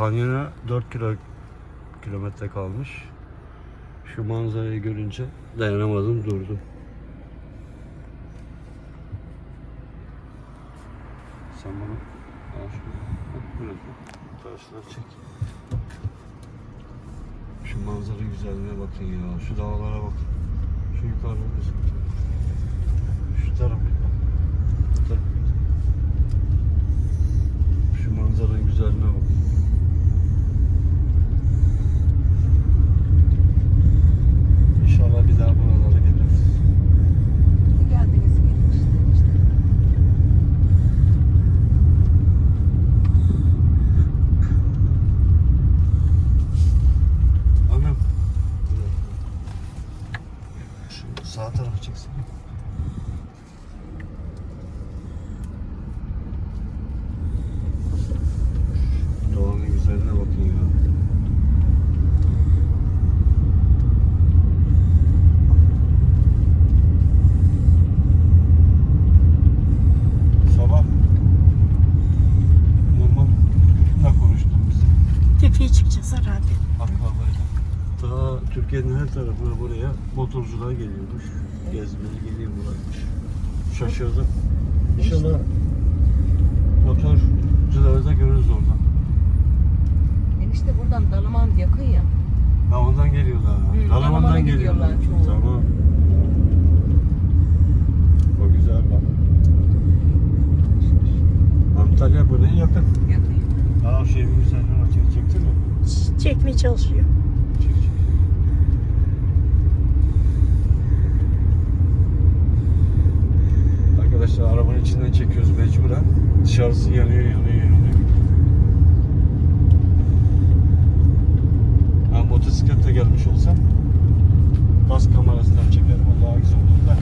Kanyona 4 kilo kilometre kalmış. Şu manzarayı görünce dayanamadım durdum. Sen bana al şunu. Bak bak. Karşıdan çek. Şu manzara güzelliğine bakın ya. Şu dağlara bakın. Şu yukarıda. Şu tarafa bak. Bu tarafa. Şu manzaranın güzelliğine bakın. İnşallah bir daha buralara geliriz. Geldiniz gelin işte. işte. Anam. Şu sağ tarafı çeksin. Doğanın güzelliğine bakın ya. Sabah normal ne konuştum bize? Tepeye çıkacağız herhalde. Akbabayla. Ta Türkiye'nin her tarafına buraya motorcular geliyormuş. Gezmeye geliyorlarmış. Şaşırdım. İnşallah motorcuları da görürüz oradan. Enişte buradan Dalaman yakın ya. Ha ondan geliyorlar. Hı, Dalaman'dan Dalaman'a geliyorlar. çoğu. Tamam. O güzel bak. Antalya buraya yakın. Yakın. Aa şeyin güzelliğine bak. Çek- Çektin mi? Çekmeye çalışıyor. Gelmiş olsam gaz kamerasından çekerim o daha güzel olur da.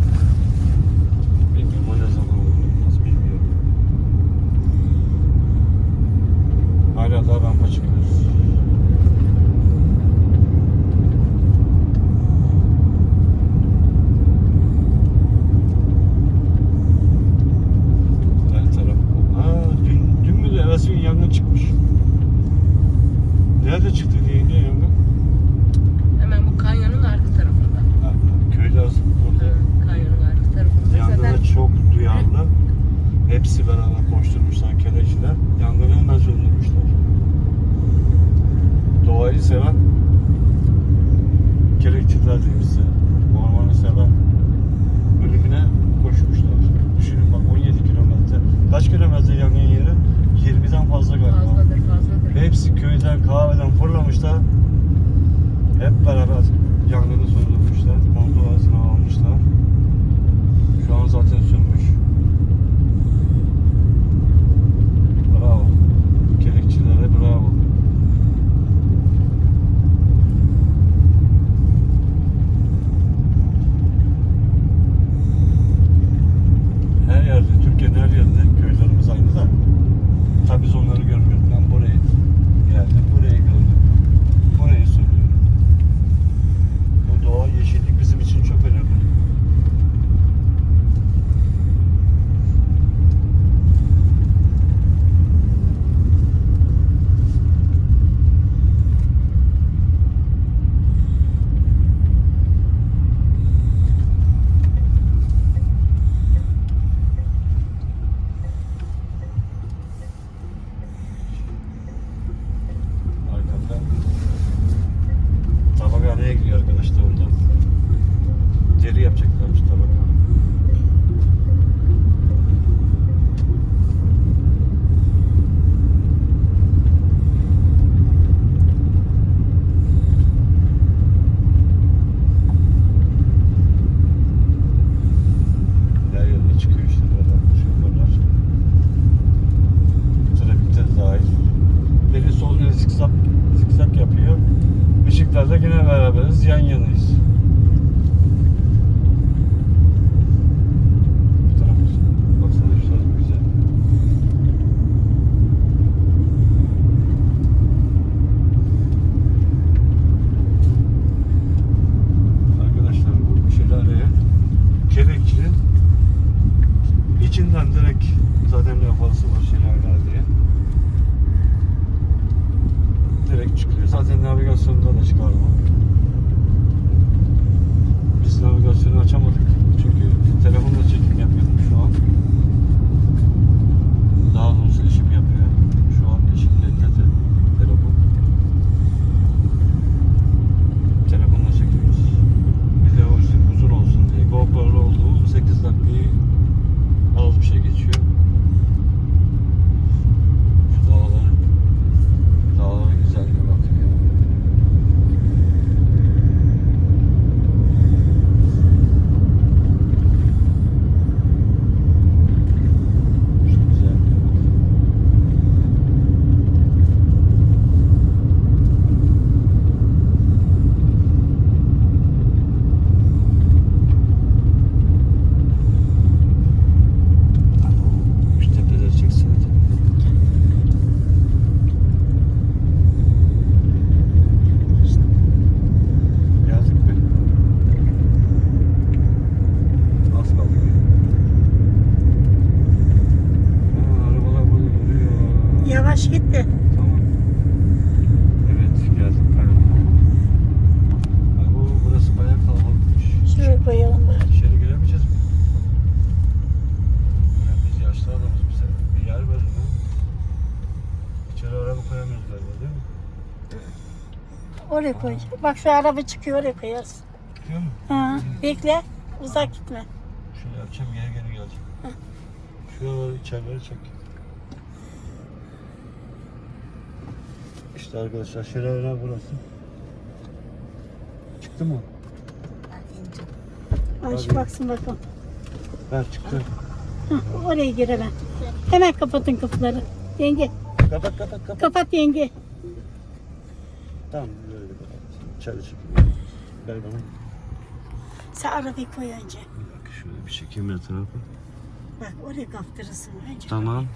Kaç kilometre yangın yeri? 20'den fazla galiba. fazladır fazladır. Ve hepsi köyden kahveden fırlamışlar. Hep beraber yangını söndürmüşler. Kontrol altına almışlar. Şu an zaten sönmüş. Gidiyor arkadaşlar oradan. Deri yapacaklarmış tabakhane. Şelaleye Kerekçi'nin içinden direkt zaten lafası var diye. çıkıyor. Zaten navigasyonda da çıkar bu. Oraya koy. Bak şu araba çıkıyor oraya koyarız. Diyor mu? Ha, bekle. Uzak gitme. Şöyle yapacağım geri geri geleceğim. Şuraları içerileri çek. İşte arkadaşlar şelale burası. Çıktı mı? Aç Hadi. baksın bakalım. Ver çıktı. Hah, oraya gir hemen. Hemen kapatın kapıları. Yenge Kapat kapat kapat. kapat yenge. Tamam böyle çek. Ver bana. Sen arabayı koy önce. Bir dakika şöyle bir çekeyim etrafı. Bak oraya kaptırırsın önce. Tamam.